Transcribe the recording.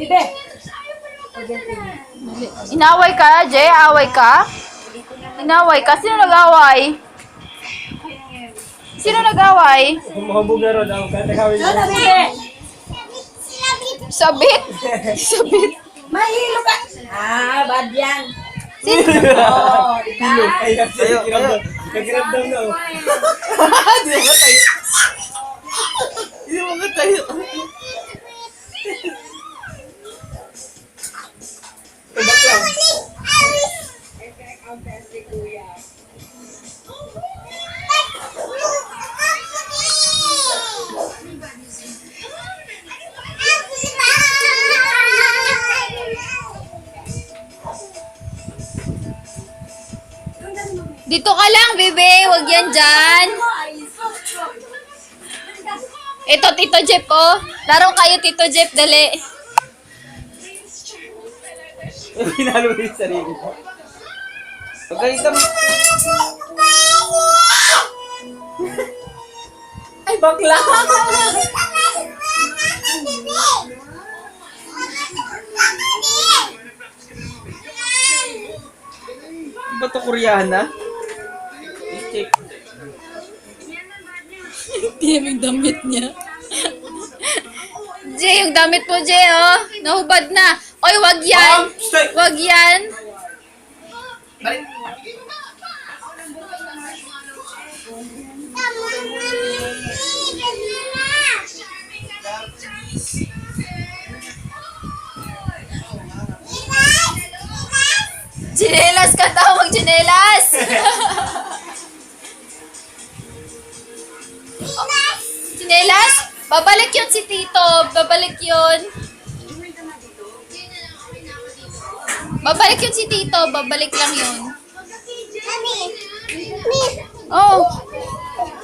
Bibe! Inaway ka, Jay? Away ka? Inaway ka? Sino nag-away? Sino nag-away? Humahubog na ron. Ang katakawin mo. Ano, Bibe? Sabit? Sabit? Mahilo ka! Ah, bad yan. Sino? Oo, di ba? Kakiramdam na. oh. Hindi Dito ka lang, bebe. Huwag yan dyan. Ito, Tito Jeff, oh. Laro kayo, Tito Jeff, dali. Pinalo mo yung sarili mo. Pagkalitan mo. Ay, bakla! Ba to Koreana? I-check. Hindi yung damit niya. Jay, yung damit mo, Jay, oh. Nahubad na. Oy, wag yan. Wag yan. Chinelas ka daw, mag chinelas. Chinelas? Babalik yun si Tito. Babalik yun. Babalik yun si Tito. Babalik lang yun. Oh. Mami! Mami!